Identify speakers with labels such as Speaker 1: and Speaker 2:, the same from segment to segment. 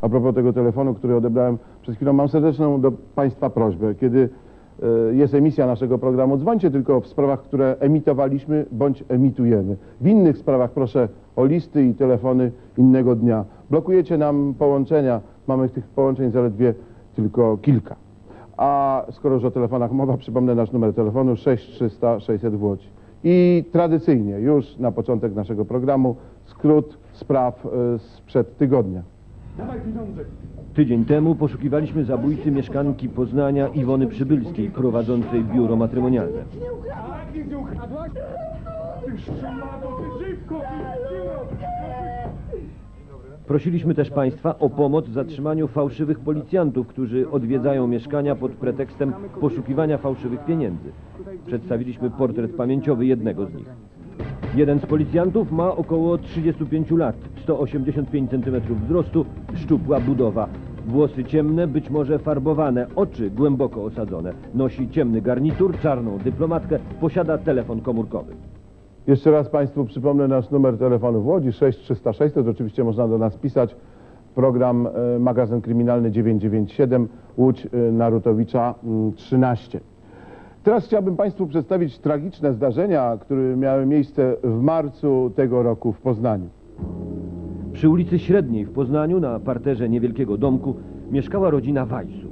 Speaker 1: a propos tego telefonu, który odebrałem przed chwilą, mam serdeczną do Państwa prośbę. Kiedy e, jest emisja naszego programu, dzwońcie tylko w sprawach, które emitowaliśmy bądź emitujemy. W innych sprawach proszę o listy i telefony innego dnia. Blokujecie nam połączenia, mamy tych połączeń zaledwie tylko kilka. A skoro już o telefonach mowa, przypomnę nasz numer telefonu 6300 600 w Łodzi. I tradycyjnie, już na początek naszego programu, skrót spraw e, sprzed tygodnia.
Speaker 2: Tydzień temu poszukiwaliśmy zabójcy mieszkanki Poznania Iwony Przybylskiej, prowadzącej biuro matrymonialne.
Speaker 3: Tak, nigdzie ukradłaś? Ty szmato, ty szybko!
Speaker 2: Prosiliśmy też Państwa o pomoc w zatrzymaniu fałszywych policjantów, którzy odwiedzają mieszkania pod pretekstem poszukiwania fałszywych pieniędzy. Przedstawiliśmy portret pamięciowy jednego z nich. Jeden z policjantów ma około 35 lat, 185 cm wzrostu, szczupła budowa. Włosy ciemne, być może farbowane, oczy głęboko osadzone. Nosi ciemny garnitur, czarną dyplomatkę, posiada telefon komórkowy.
Speaker 1: Jeszcze raz Państwu przypomnę nasz numer telefonu w Łodzi 6306, to oczywiście można do nas pisać. Program e, magazyn kryminalny 997 Łódź e, Narutowicza mm, 13. Teraz chciałbym Państwu przedstawić tragiczne zdarzenia, które miały miejsce w marcu tego roku w Poznaniu.
Speaker 2: Przy ulicy Średniej w Poznaniu, na parterze niewielkiego domku, mieszkała rodzina Wajsów.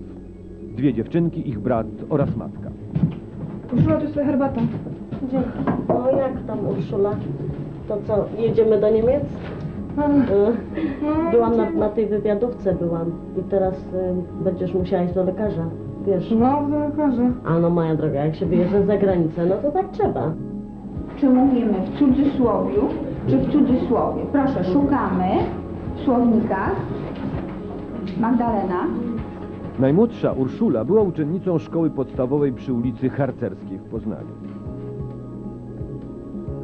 Speaker 2: Dwie dziewczynki, ich brat oraz matka.
Speaker 4: Urszula, to jest twoja herbata.
Speaker 5: Dzięki. No jak tam Urszula? To co, jedziemy do Niemiec? Y, Byłam na, na tej wywiadówce byłam i teraz y, będziesz musiała iść do lekarza. Wiesz,
Speaker 4: No, do lekarza.
Speaker 5: a no moja droga, jak się wyjeżdża za granicę, no to tak trzeba.
Speaker 6: Czy mówimy w cudzysłowiu, czy w cudzysłowie? Proszę, szukamy w słownikach. Magdalena.
Speaker 2: Najmłodsza Urszula była uczennicą szkoły podstawowej przy ulicy Harcerskiej w Poznaniu.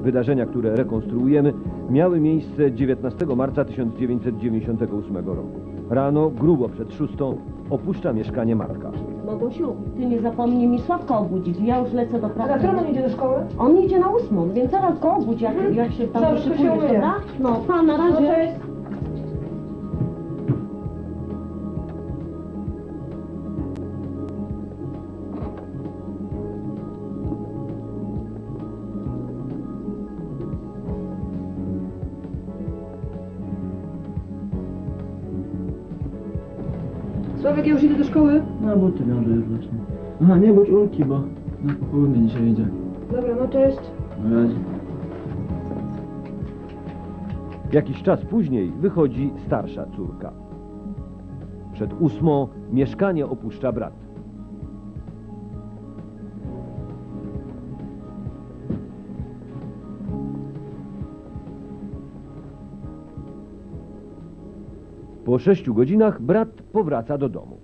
Speaker 2: Wydarzenia, które rekonstruujemy, miały miejsce 19 marca 1998 roku. Rano, grubo przed szóstą, opuszcza mieszkanie matka.
Speaker 5: Bogusiu, ty nie zapomnij mi Sławka obudzić, ja już lecę do
Speaker 4: A
Speaker 5: pracy.
Speaker 4: za którą on idzie do szkoły?
Speaker 5: On idzie na ósmą, więc zaraz go obudź, jak, jak się tam
Speaker 4: to się umyję.
Speaker 5: dobra? No, pa, na
Speaker 4: No,
Speaker 5: razie.
Speaker 4: cześć. Sławek, ja już idę do szkoły.
Speaker 7: No buty wiążę już właśnie. Aha, nie bądź ulki, bo na popołudnie dzisiaj idzie.
Speaker 4: Dobra, no cześć.
Speaker 7: Na razie.
Speaker 2: Jakiś czas później wychodzi starsza córka. Przed ósmą mieszkanie opuszcza brat. Po sześciu godzinach brat powraca do domu.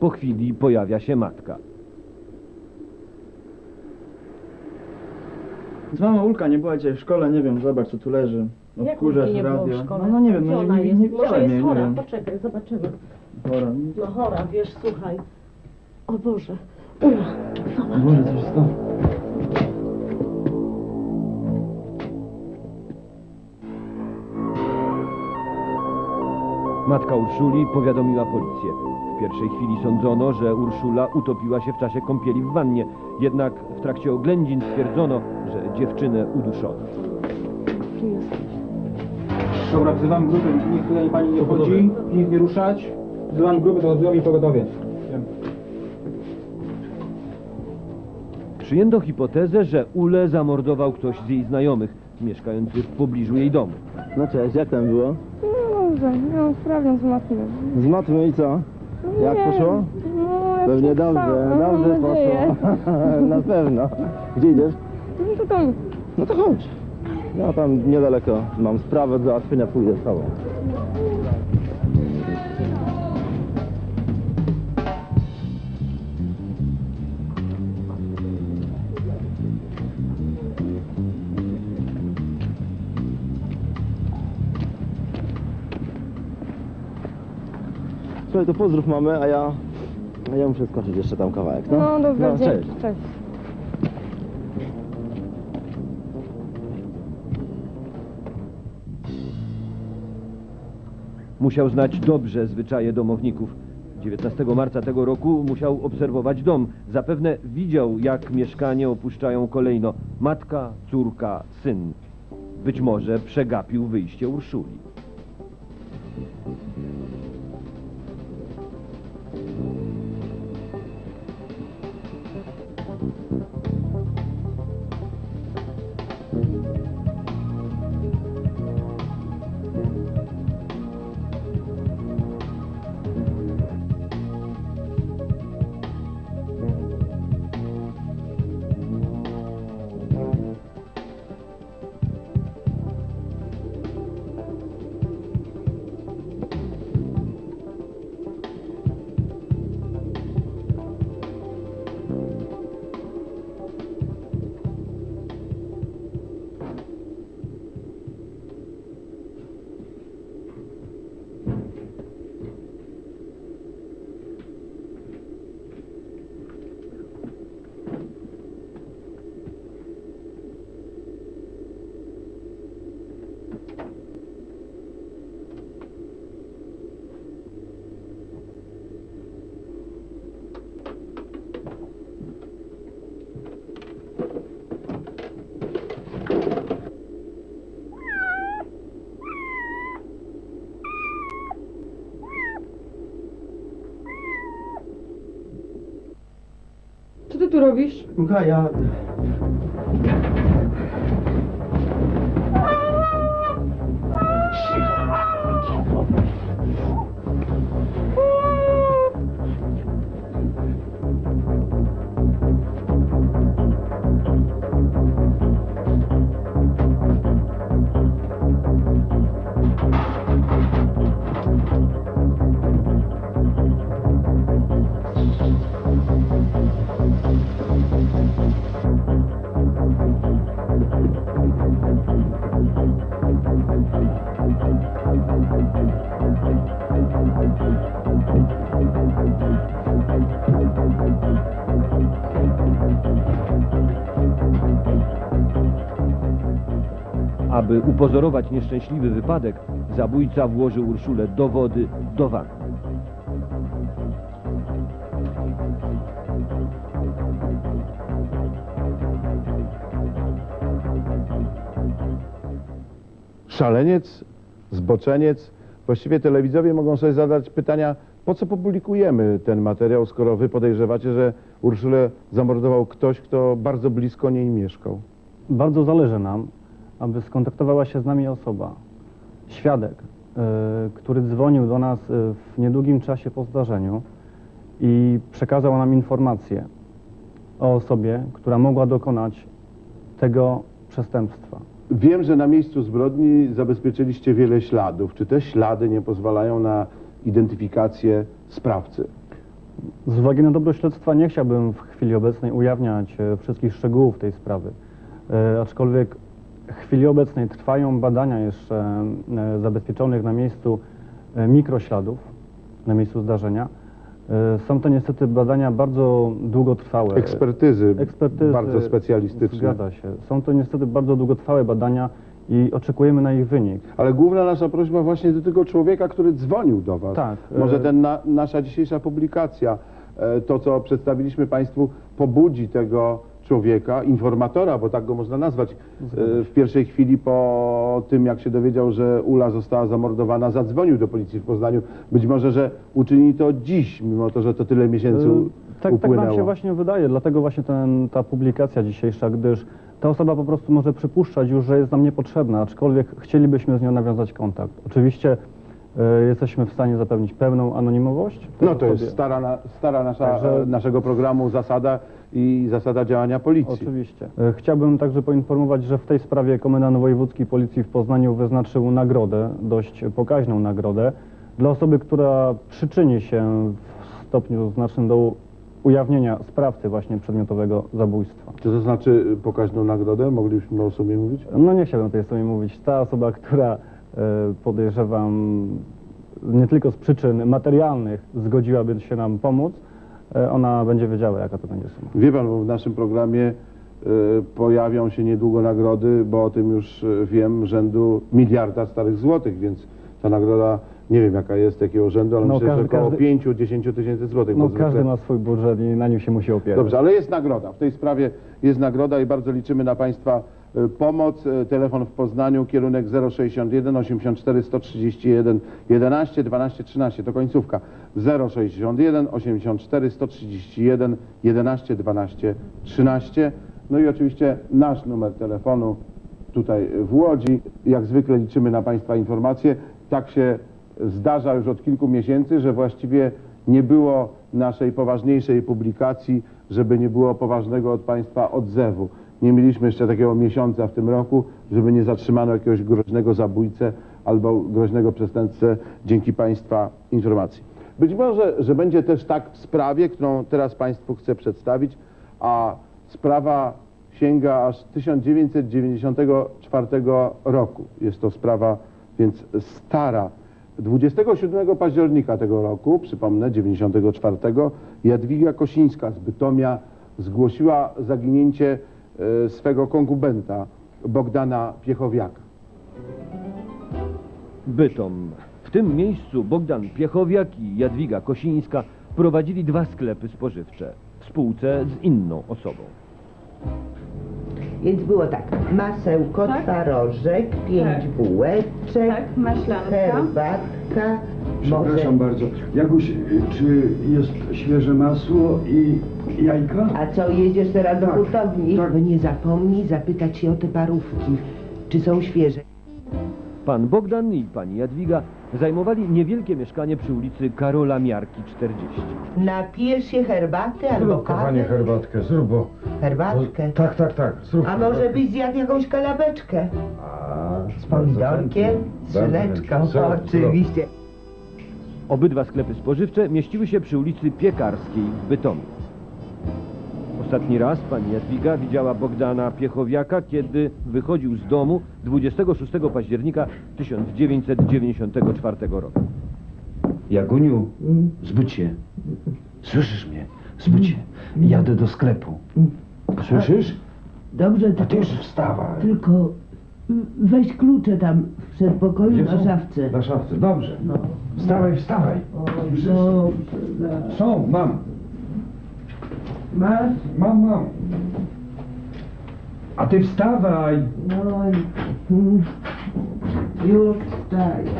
Speaker 2: Po chwili pojawia się matka.
Speaker 7: Z mama Ulka nie była dzisiaj w szkole, nie wiem, zobacz co tu leży.
Speaker 5: Jak Ulki nie było w
Speaker 7: radio.
Speaker 5: szkole?
Speaker 7: No, no nie wiem,
Speaker 5: Gdzie
Speaker 7: no
Speaker 5: ona
Speaker 7: nie, nie,
Speaker 5: jest?
Speaker 7: nie
Speaker 5: Może
Speaker 7: widziałem jej,
Speaker 5: jest
Speaker 7: nie
Speaker 5: chora,
Speaker 7: wiem.
Speaker 5: poczekaj, zobaczymy.
Speaker 7: Chora.
Speaker 5: No chora, wiesz, słuchaj. O Boże. Ula, zobacz.
Speaker 7: Boże, co się stało?
Speaker 2: Matka Urszuli powiadomiła policję. W pierwszej chwili sądzono, że Urszula utopiła się w czasie kąpieli w wannie, jednak w trakcie oględzin stwierdzono, że dziewczynę uduszono.
Speaker 8: Dobra, wzywam grupę, niech tutaj pani nie wchodzi, nikt nie ruszać. Wzywam grupę do odbioru i pogotowie.
Speaker 2: Przyjęto hipotezę, że Ule zamordował ktoś z jej znajomych, mieszkających w pobliżu jej domu.
Speaker 7: No cześć, jak tam było?
Speaker 4: No dobrze, no sprawdzian z matmy.
Speaker 7: Z matmy i co? Jak
Speaker 4: Nie,
Speaker 7: poszło?
Speaker 4: No, jak
Speaker 7: Pewnie dobrze,
Speaker 4: stało,
Speaker 7: dobrze
Speaker 4: mam nadzieję.
Speaker 7: poszło. Na pewno. Gdzie idziesz?
Speaker 4: No to tam.
Speaker 7: No to chodź. Ja tam niedaleko mam sprawę do załatwienia, pójdę z tobą. słuchaj, to pozdrów mamy, a ja, a ja muszę skoczyć jeszcze tam kawałek. No,
Speaker 4: No dobra,
Speaker 7: no, cześć.
Speaker 4: cześć.
Speaker 2: Musiał znać dobrze zwyczaje domowników. 19 marca tego roku musiał obserwować dom. Zapewne widział, jak mieszkanie opuszczają kolejno matka, córka, syn. Być może przegapił wyjście Urszuli.
Speaker 4: Ty tu robisz?
Speaker 8: Słuchaj, ja...
Speaker 2: Aby upozorować nieszczęśliwy wypadek, zabójca włożył Urszulę do wody, do wanny.
Speaker 1: Szaleniec, zboczeniec. Właściwie telewidzowie mogą sobie zadać pytania, po co publikujemy ten materiał, skoro wy podejrzewacie, że Urszulę zamordował ktoś, kto bardzo blisko niej mieszkał.
Speaker 9: Bardzo zależy nam, aby skontaktowała się z nami osoba, świadek, y, który dzwonił do nas y, w niedługim czasie po zdarzeniu i przekazał nam informację o osobie, która mogła dokonać tego przestępstwa.
Speaker 1: Wiem, że na miejscu zbrodni zabezpieczyliście wiele śladów. Czy te ślady nie pozwalają na identyfikację sprawcy?
Speaker 9: Z uwagi na dobro śledztwa nie chciałbym w chwili obecnej ujawniać e, wszystkich szczegółów tej sprawy. E, aczkolwiek w chwili obecnej trwają badania jeszcze e, zabezpieczonych na miejscu e, mikrośladów, na miejscu zdarzenia. E, są to niestety badania bardzo długotrwałe.
Speaker 1: Ekspertyzy,
Speaker 9: Ekspertyzy
Speaker 1: bardzo specjalistyczne.
Speaker 9: Zgadza się. Są to niestety bardzo długotrwałe badania i oczekujemy na ich wynik.
Speaker 1: Ale główna nasza prośba właśnie do tego człowieka, który dzwonił do Was.
Speaker 9: Tak,
Speaker 1: Może ten na, nasza dzisiejsza publikacja, to co przedstawiliśmy Państwu, pobudzi tego człowieka, informatora, bo tak go można nazwać, e, w pierwszej chwili po tym, jak się dowiedział, że Ula została zamordowana, zadzwonił do policji w Poznaniu. Być może, że uczyni to dziś, mimo to, że to tyle miesięcy u-
Speaker 9: Tak, tak
Speaker 1: upłynęło.
Speaker 9: nam się właśnie wydaje, dlatego właśnie ten, ta publikacja dzisiejsza, gdyż ta osoba po prostu może przypuszczać już, że jest nam niepotrzebna, aczkolwiek chcielibyśmy z nią nawiązać kontakt. Oczywiście y, jesteśmy w stanie zapewnić pełną anonimowość. tej
Speaker 1: No to jest
Speaker 9: osobie.
Speaker 1: stara, na, stara nasza,
Speaker 9: Także-
Speaker 1: e, naszego programu zasada i zasada działania policji.
Speaker 9: Oczywiście. Y, Chciałbym także poinformować, że w tej sprawie komendant wojewódzki policji w Poznaniu wyznaczył nagrodę, dość pokaźną nagrodę, dla osoby, która przyczyni się w stopniu znacznym do ujawnienia sprawcy właśnie przedmiotowego zabójstwa.
Speaker 1: Czy to znaczy y, pokaźną nagrodę? Moglibyśmy o sobie mówić?
Speaker 9: No nie chciałbym tutaj sobie mówić. Ta osoba, która e, podejrzewam nie tylko z przyczyn materialnych zgodziłaby się nam pomóc, e, ona będzie wiedziała, jaka to będzie suma.
Speaker 1: Wie pan, bo w naszym programie y, pojawią się niedługo nagrody, bo o tym już wiem, rzędu miliarda starych złotych, więc Ta nagroda, nie wiem jaka jest, jakiego rzędu, ale
Speaker 9: No,
Speaker 1: myślę,
Speaker 9: każdy-
Speaker 1: że około
Speaker 9: każdy-
Speaker 1: 5-10 tysięcy złotych.
Speaker 9: No
Speaker 1: bo
Speaker 9: każdy
Speaker 1: zwykle-
Speaker 9: ma swój budżet i na nim się musi opierać.
Speaker 1: Dobrze, ale jest nagroda. W tej sprawie jest nagroda i bardzo liczymy na Państwa pomoc. Y, Telefon w Poznaniu, kierunek 061 84 131 11 12 13. To końcówka. 061 84 131 11 12 13. No i oczywiście nasz numer telefonu tutaj w Łodzi. Jak zwykle liczymy na Państwa informacje. Tak się zdarza już od kilku miesięcy, że właściwie nie było naszej poważniejszej publikacji, żeby nie było poważnego od Państwa odzewu. Nie mieliśmy jeszcze takiego miesiąca w tym roku, żeby nie zatrzymano jakiegoś groźnego zabójcę albo groźnego przestępcę dzięki Państwa informacji. Być może, że będzie też tak w sprawie, którą teraz Państwu chcę przedstawić, a sprawa sięga aż 1994 roku. Jest to sprawa więc stara. 27 października tego roku, przypomnę, 94, Jadwiga Kosińska z Bytomia zgłosiła zaginięcie swego konkubenta Bogdana Piechowiaka.
Speaker 2: Bytom. W tym miejscu Bogdan Piechowiak i Jadwiga Kosińska prowadzili dwa sklepy spożywcze w spółce z inną osobą.
Speaker 10: Więc było tak, masełko,
Speaker 6: Tak.
Speaker 10: twarożek, pięć bułeczek,
Speaker 6: Tak, maślanka.
Speaker 10: herbatka, może...
Speaker 3: Przepraszam bardzo. Jaguś, czy jest świeże masło i jajka?
Speaker 10: A co, jedziesz teraz do
Speaker 3: Tak,
Speaker 10: hurtowni?
Speaker 3: tak.
Speaker 10: No nie zapomnij zapytać się o te parówki, czy są świeże.
Speaker 2: Pan Bogdan i pani Jadwiga zajmowali niewielkie mieszkanie przy ulicy Karola Miarki 40.
Speaker 10: Napijesz się herbaty albo
Speaker 3: Zrób, kochanie,
Speaker 10: kawy?
Speaker 3: herbatkę, zrób, bo...
Speaker 10: Herbatkę?
Speaker 3: Tak, tak, tak, zrób.
Speaker 10: A może byś zjadł jakąś kalabeczkę?
Speaker 3: A,
Speaker 10: Z pomidorkiem, z szyneczką, oczywiście.
Speaker 2: Obydwa sklepy spożywcze mieściły się przy ulicy Piekarskiej w Bytomiu. Ostatni raz pani Jadwiga widziała Bogdana Piechowiaka, kiedy wychodził z domu 26 października 1994 roku.
Speaker 11: Jaguniu, zbudź się. Słyszysz mnie? Zbudź się. Jadę do sklepu. Słyszysz?
Speaker 10: Dobrze,
Speaker 11: A ty już wstawaj.
Speaker 10: tylko weź klucze tam w przedpokoju
Speaker 11: Gdzie są? Na szafce. Dobrze. Wstawaj, wstawaj.
Speaker 3: Są, mam,
Speaker 10: Masz?
Speaker 3: mam, mam. A ty wstawaj.
Speaker 10: No mm, już wstaję.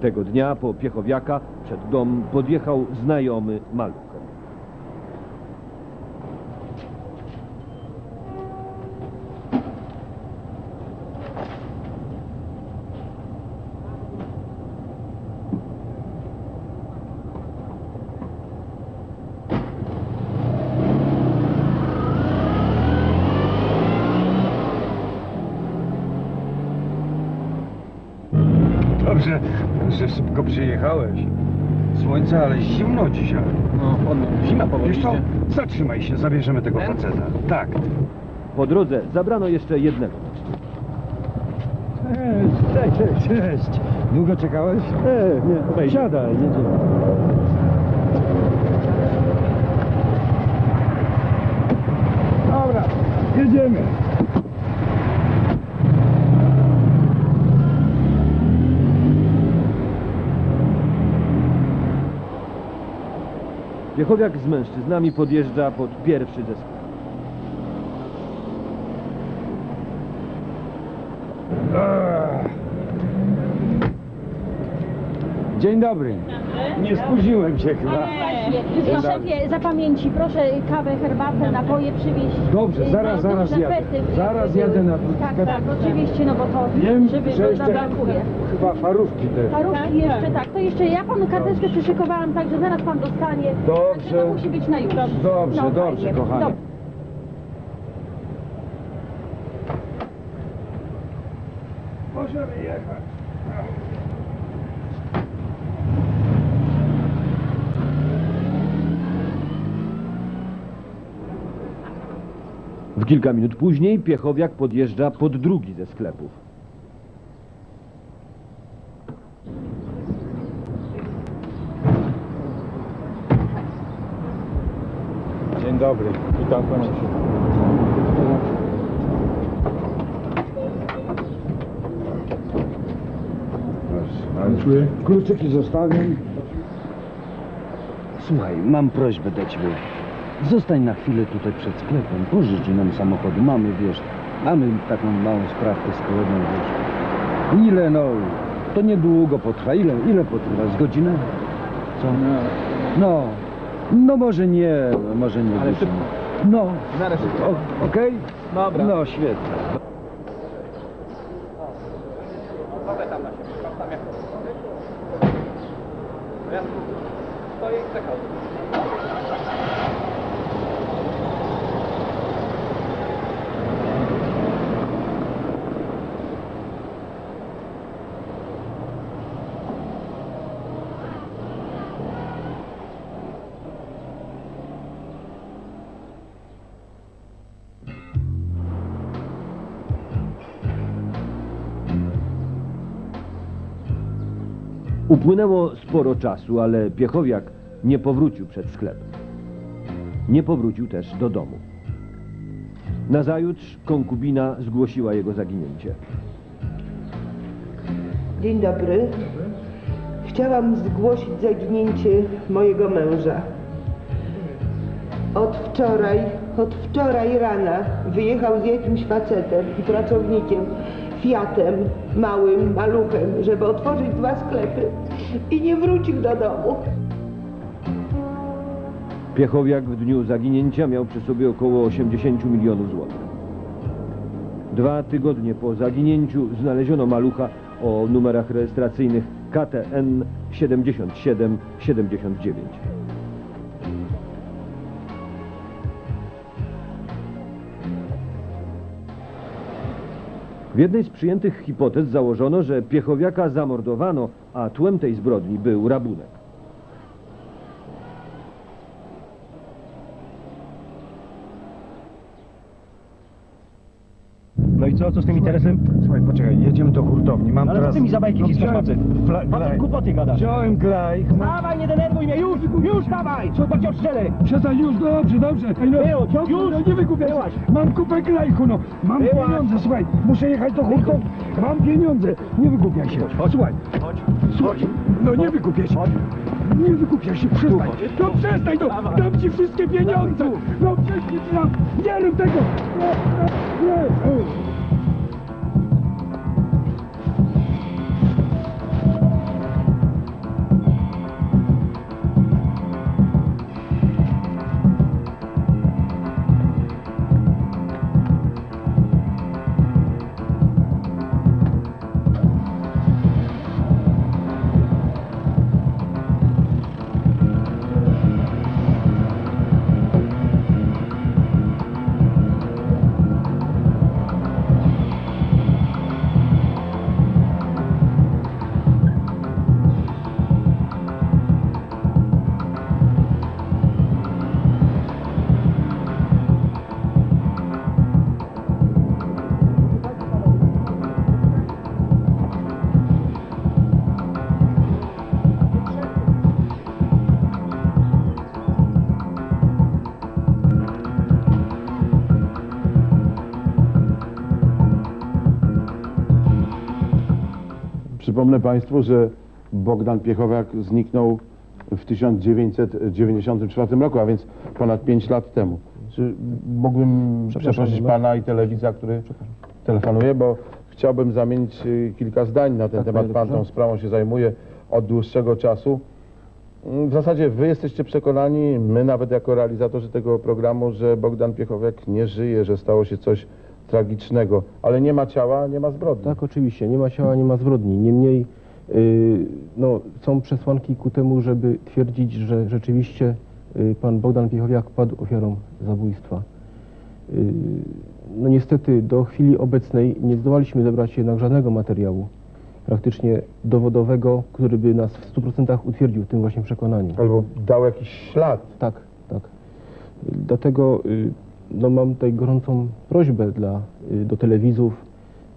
Speaker 2: Tego dnia po Piechowiaka przed dom podjechał znajomy maluch.
Speaker 3: Dobrze, że szybko przyjechałeś. Słońce, ale zimno dzisiaj.
Speaker 8: No, on, zima powoli
Speaker 3: Wiesz co?
Speaker 8: idzie.
Speaker 3: Zatrzymaj się, zabierzemy tego faceta. Tak.
Speaker 2: Po drodze zabrano jeszcze jednego.
Speaker 3: Cześć, cześć, cześć. Długo czekałeś? Nie, nie. Siadaj, jedziemy. Dobra, jedziemy.
Speaker 2: Piechowiak z mężczyznami podjeżdża pod pierwszy ze sklepów.
Speaker 3: Dzień dobry. Nie spóźniłem się chyba.
Speaker 12: Właśnie, szefie, za pamięci proszę kawę, herbatę, napoje przywieźć.
Speaker 3: Dobrze,
Speaker 12: Y,
Speaker 3: zaraz, zaraz jadę.
Speaker 12: fety,
Speaker 3: Zaraz
Speaker 12: y,
Speaker 3: jadę na
Speaker 12: Tak,
Speaker 3: sklep.
Speaker 12: tak, oczywiście, no bo to
Speaker 3: Wiem,
Speaker 12: żeby
Speaker 3: że jeszcze
Speaker 12: zabrakuje.
Speaker 3: chyba farówki też.
Speaker 12: Paruszki jeszcze, tak, to jeszcze ja panu karteczkę przyszykowałam, także zaraz pan dostanie.
Speaker 3: Dobrze.
Speaker 12: Także to musi być na już.
Speaker 3: Dobrze,
Speaker 12: no,
Speaker 3: dobrze,
Speaker 12: fajnie.
Speaker 3: kochanie.
Speaker 12: Dobrze.
Speaker 3: Możemy jechać.
Speaker 2: Kilka minut później Piechowiak podjeżdża pod drugi ze sklepów.
Speaker 8: Dzień dobry, witam pana.
Speaker 11: Kluczyki zostawiam.
Speaker 3: Słuchaj, mam prośbę do ciebie. Zostań na chwilę tutaj przed sklepem, pożycz nam samochodu. Mamy, wiesz, mamy taką małą sprawkę z kolegą, wiesz. Ile, no, to niedługo potrwa. Ile, ile potrwa? Z godzinę? Co? No, no może nie, może nie.
Speaker 8: Ale szybko.
Speaker 3: No, okej?
Speaker 8: Dobra.
Speaker 3: No, świetnie.
Speaker 2: Upłynęło sporo czasu, ale Piechowiak nie powrócił przed sklep. Nie powrócił też do domu. Nazajutrz konkubina zgłosiła jego zaginięcie.
Speaker 10: Dzień dobry. Chciałam zgłosić zaginięcie mojego męża. Od wczoraj, od wczoraj rana wyjechał z jakimś facetem i pracownikiem, Fiatem, małym, maluchem, żeby otworzyć dwa sklepy i nie wrócił do domu.
Speaker 2: Piechowiak w dniu zaginięcia miał przy sobie około 80 milionów złotych. Dwa tygodnie po zaginięciu znaleziono malucha o numerach rejestracyjnych KTN 7779. W jednej z przyjętych hipotez założono, że Piechowiaka zamordowano, a tłem tej zbrodni był rabunek.
Speaker 11: No i co, co z tym interesem? Słuchaj, poczekaj, jedziemy do hurtowni. Mam
Speaker 8: Ale co
Speaker 11: teraz...
Speaker 8: ty mi za bajki
Speaker 11: No,
Speaker 8: wciskasz, facet? Facet, głupoty gadasz.
Speaker 11: Wziąłem glej.
Speaker 8: Dawaj, nie denerwuj mnie, już, już dawaj! Co, bo cię odstrzelę!
Speaker 11: Przestań już, dobrze, dobrze. Ej, no,
Speaker 8: Było,
Speaker 11: dobrze,
Speaker 8: już.
Speaker 11: no, nie wykupię.
Speaker 8: Byłaś.
Speaker 11: Mam kupę glejku, no. Mam
Speaker 8: Byłaś.
Speaker 11: pieniądze, słuchaj. Muszę jechać do hurtowni. Mam pieniądze. Nie wykupiaj się. Słuchaj.
Speaker 8: Chodź.
Speaker 11: Słuchaj. No nie wykupię się. Nie wykupię się, przestań. No przestań, no. Dam ci wszystkie pieniądze. No ci dam. Nie rób tego. Nie, nie, nie.
Speaker 1: Przypomnę Państwu, że Bogdan Piechowiak zniknął w 1994 roku, a więc ponad 5 lat temu. Czy mógłbym przeprosić Pana i telewizja, który telefonuje, bo chciałbym zamienić y, kilka zdań na ten temat. Pan tą sprawą się zajmuje od dłuższego czasu. Mm, W zasadzie Wy jesteście przekonani, my nawet jako realizatorzy tego programu, że Bogdan Piechowiak nie żyje, że stało się coś tragicznego, ale nie ma ciała, nie ma zbrodni.
Speaker 13: Tak, oczywiście, nie ma ciała, nie ma zbrodni. Niemniej y, no, są przesłanki ku temu, żeby twierdzić, że rzeczywiście y, pan Bogdan Piechowiak padł ofiarą zabójstwa. Y, no niestety do chwili obecnej nie zdołaliśmy zebrać jednak żadnego materiału praktycznie dowodowego, który by nas w 100% utwierdził w tym właśnie przekonaniu.
Speaker 1: Albo dał jakiś ślad.
Speaker 13: Tak, tak. Dlatego y, no, mam tutaj gorącą prośbę dla, y, do telewizów,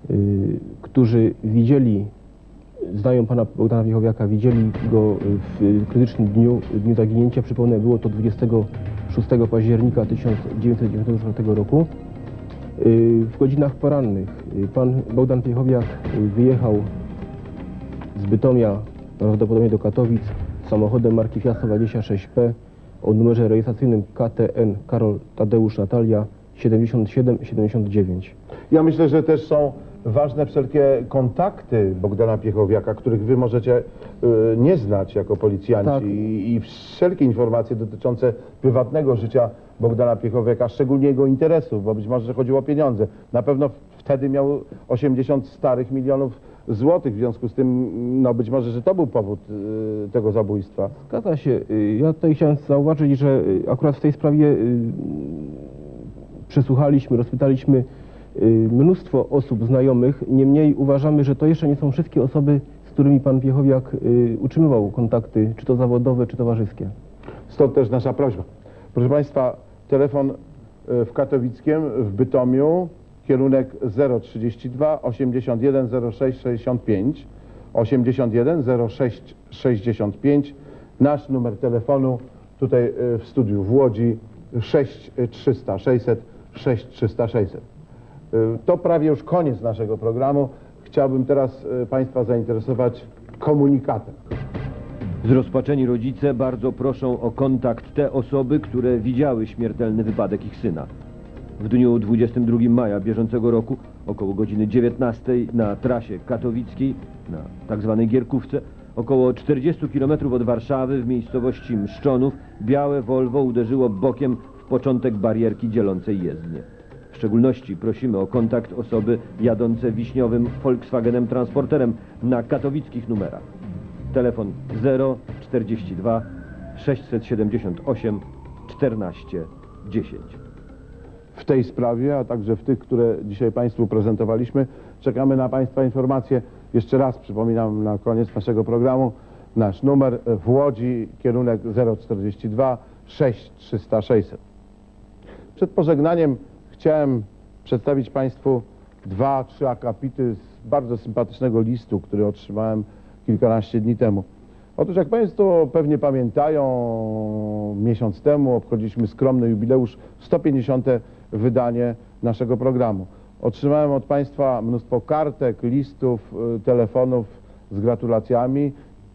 Speaker 13: y, którzy widzieli, znają pana Bogdana Wiechowiaka, widzieli go w krytycznym dniu, dniu zaginięcia. Przypomnę, było to 26 października 1994 roku. Y, W godzinach porannych y, pan Bogdan Piechowiak y, wyjechał z Bytomia prawdopodobnie do Katowic, samochodem marki Fiat 126P o numerze rejestracyjnym KTN Karol Tadeusz Natalia 7779.
Speaker 1: Ja myślę, że też są ważne wszelkie kontakty Bogdana Piechowiaka, których wy możecie y, nie znać jako policjanci
Speaker 13: Tak.
Speaker 1: I, i wszelkie informacje dotyczące prywatnego życia Bogdana Piechowiaka, szczególnie jego interesów, bo być może że chodziło o pieniądze. Na pewno wtedy miał 80 starych milionów złotych, w związku z tym no być może, że to był powód y, tego zabójstwa.
Speaker 13: Zgadza się. Y, Ja tutaj chciałem zauważyć, że y, akurat w tej sprawie y, przesłuchaliśmy, rozpytaliśmy y, mnóstwo osób znajomych. Niemniej uważamy, że to jeszcze nie są wszystkie osoby, z którymi pan Piechowiak y, utrzymywał kontakty, czy to zawodowe, czy towarzyskie.
Speaker 1: Stąd też nasza prośba. Proszę Państwa, telefon y, w Katowickiem, w Bytomiu, kierunek 032 81 06 65 81 06 65 nasz numer telefonu tutaj y, w studiu w Łodzi 6300 600 6300 600. Y, To prawie już koniec naszego programu. Chciałbym teraz y, Państwa zainteresować komunikatem.
Speaker 2: Zrozpaczeni rodzice bardzo proszą o kontakt te osoby, które widziały śmiertelny wypadek ich syna. W dniu 22 maja bieżącego roku, około godziny 19 na trasie katowickiej, na tzw. Gierkówce, około 40 km od Warszawy w miejscowości Mszczonów, białe Volvo uderzyło bokiem w początek barierki dzielącej jezdnię. W szczególności prosimy o kontakt osoby jadące wiśniowym Volkswagenem Transporterem na katowickich numerach. Telefon 042 678 14 10.
Speaker 1: w tej sprawie, a także w tych, które dzisiaj Państwu prezentowaliśmy. Czekamy na Państwa informacje. Jeszcze raz przypominam na koniec naszego programu nasz numer w Łodzi, kierunek 042 6300 600. Przed pożegnaniem chciałem przedstawić Państwu dwa, trzy akapity z bardzo sympatycznego listu, który otrzymałem kilkanaście dni temu. Otóż jak Państwo pewnie pamiętają, miesiąc temu obchodziliśmy skromny jubileusz 150. wydanie naszego programu. Otrzymałem od Państwa mnóstwo kartek, listów, y, telefonów z gratulacjami.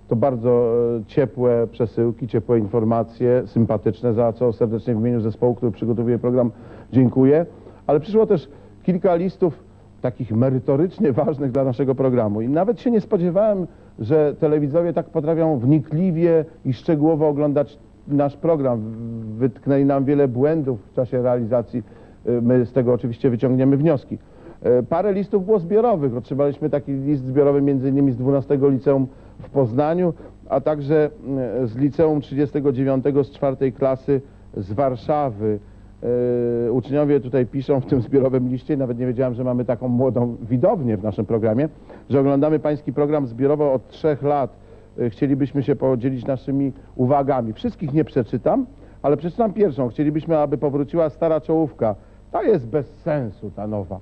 Speaker 1: To bardzo e, ciepłe przesyłki, ciepłe informacje, sympatyczne, za co serdecznie w imieniu zespołu, który przygotowuje program, dziękuję. Ale przyszło też kilka listów takich merytorycznie ważnych dla naszego programu. I nawet się nie spodziewałem, że telewidzowie tak potrafią wnikliwie i szczegółowo oglądać nasz program. Wytknęli nam wiele błędów w czasie realizacji. Y, My z tego oczywiście wyciągniemy wnioski. E, Parę listów było zbiorowych. Otrzymaliśmy taki list zbiorowy między z 12 liceum w Poznaniu, a także e, z liceum 39 z czwartej klasy z Warszawy. Uczniowie tutaj piszą w tym zbiorowym liście, nawet nie wiedziałem, że mamy taką młodą widownię w naszym programie, że oglądamy pański program zbiorowo od trzech lat. Chcielibyśmy się podzielić naszymi uwagami. Wszystkich nie przeczytam, ale przeczytam pierwszą. Chcielibyśmy, aby powróciła stara czołówka. Ta jest bez sensu, ta nowa.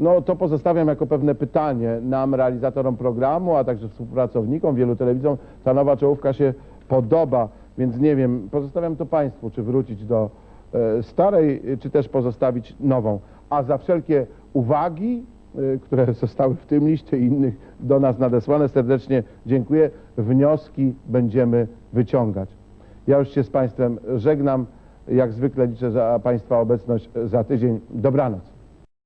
Speaker 1: No to pozostawiam jako pewne pytanie nam, realizatorom programu, a także współpracownikom, wielu telewizjom. Ta nowa czołówka się podoba, więc nie wiem, pozostawiam to Państwu, czy wrócić do e, starej, czy też pozostawić nową. A za wszelkie uwagi, y, które zostały w tym liście i innych do nas nadesłane, serdecznie dziękuję. Wnioski będziemy wyciągać. Ja już się z Państwem żegnam. Jak zwykle liczę za Państwa obecność za tydzień. Dobranoc.